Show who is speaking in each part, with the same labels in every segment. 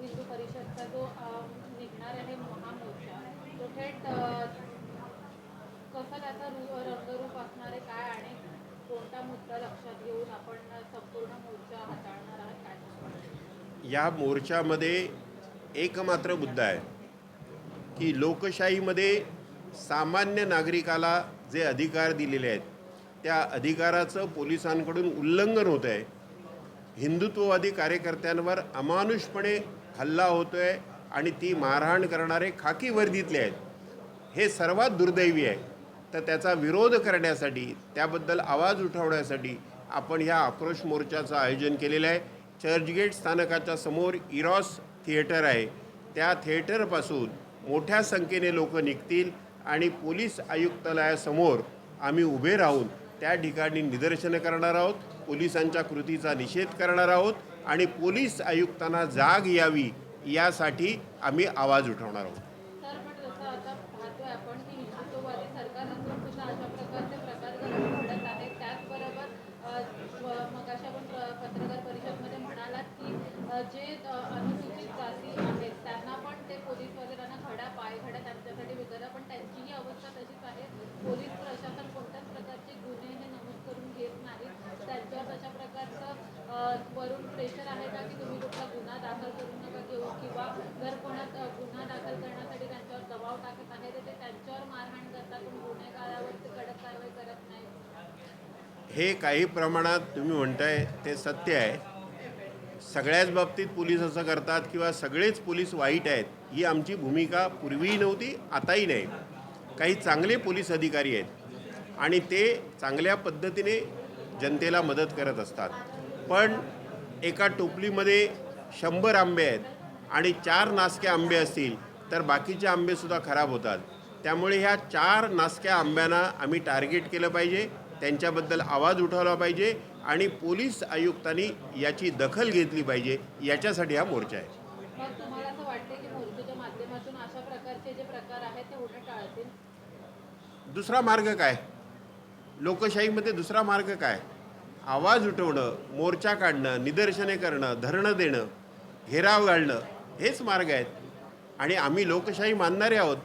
Speaker 1: हिंदू परिषदचा जो निघणार आहे महामोर्चा तो थेट अ, कसं त्याचा रू रंगरूप असणार आहे काय आणि कोणता मुद्दा लक्षात घेऊन आपण संपूर्ण मोर्चा हाताळणार आहात काय?
Speaker 2: या मोर्चामध्ये एकमात्र मुद्दा आहे की लोकशाहीमध्ये सामान्य नागरिकाला जे अधिकार दिलेले आहेत त्या अधिकाराचं पोलिसांकडून उल्लंघन होत आहे. हिंदुत्ववादी कार्यकर्त्यांवर अमानुषपणे हल्ला होतो आहे आणि ती मारहाण करणारे खाकी वर्दीतले आहेत. हे सर्वात दुर्दैवी आहे. तर त्याचा विरोध करण्यासाठी त्याबद्दल आवाज उठवण्यासाठी आपण ह्या आक्रोश मोर्चाचं आयोजन केलेलं आहे. चर्चगेट स्थानकाच्या समोर इरॉस थिएटर आहे. त्या थिएटरपासून मोठ्या संख्येने लोक निघतील आणि पोलीस आयुक्तालयासमोर आम्ही उभे राहून त्या ठिकाणी निदर्शनं करणार आहोत पोलिसांच्या कृतीचा निषेध करणार आहोत आणि पोलीस आयुक्तांना जाग यावी यासाठी आम्ही आवाज उठवणार आहोत.
Speaker 1: जे किंवा जर कोणात गुन्हा दाखल करण्यासाठी त्यांच्यावर दबाव टाकत आहे तर ते त्यांच्यावर मारहाण करतात. पण गुन्हेगारावर ते कडक कारवाई करत नाही.
Speaker 2: हे काही प्रमाणात तुम्ही म्हणताय ते सत्य आहे. सगळ्याच बाबतीत पोलीस असं करतात किंवा सगळेच पोलीस वाईट आहेत ही आमची भूमिका पूर्वीही नव्हती आताही नाही. काही चांगले पोलीस अधिकारी आहेत आणि ते चांगल्या पद्धतीने जनतेला मदत करत असतात. पण एका टोपलीमध्ये शंभर आंबे आहेत आणि चार नासके आंबे असतील तर बाकीचे आंबेसुद्धा खराब होतात. त्यामुळे ह्या चार नासक्या आंब्यांना आम्ही टार्गेट केलं पाहिजे त्यांच्याबद्दल आवाज उठवला पाहिजे आणि पोलीस आयुक्तांनी याची दखल घेतली पाहिजे याच्यासाठी हा मोर्चा आहे. दुसरा मार्ग काय? लोकशाहीमध्ये दुसरा मार्ग काय? आवाज उठवणं मोर्चा काढणं निदर्शने करणं धरणं देणं घेराव घालणं हेच मार्ग आहेत. आणि आम्ही लोकशाही मानणारे आहोत.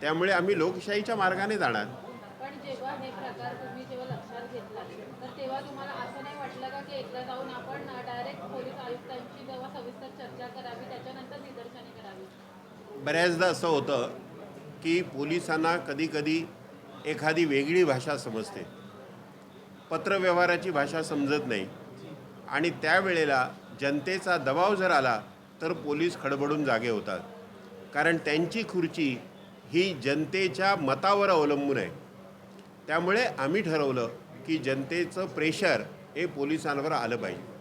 Speaker 2: त्यामुळे आम्ही लोकशाहीच्या मार्गाने जाणार. बऱ्याचदा असं होतं की पोलिसांना कधीकधी एखादी वेगळी भाषा समजते. पत्रव्यवहाराची भाषा समजत नाही. आणि त्यावेळेला जनतेचा दबाव जर आला तर पोलीस खडबडून जागे होतात. कारण त्यांची खुर्ची ही जनतेच्या मतावर अवलंबून आहे. त्यामुळे आम्ही ठरवलं की जनतेचं प्रेशर हे पोलिसांवर आलं पाहिजे.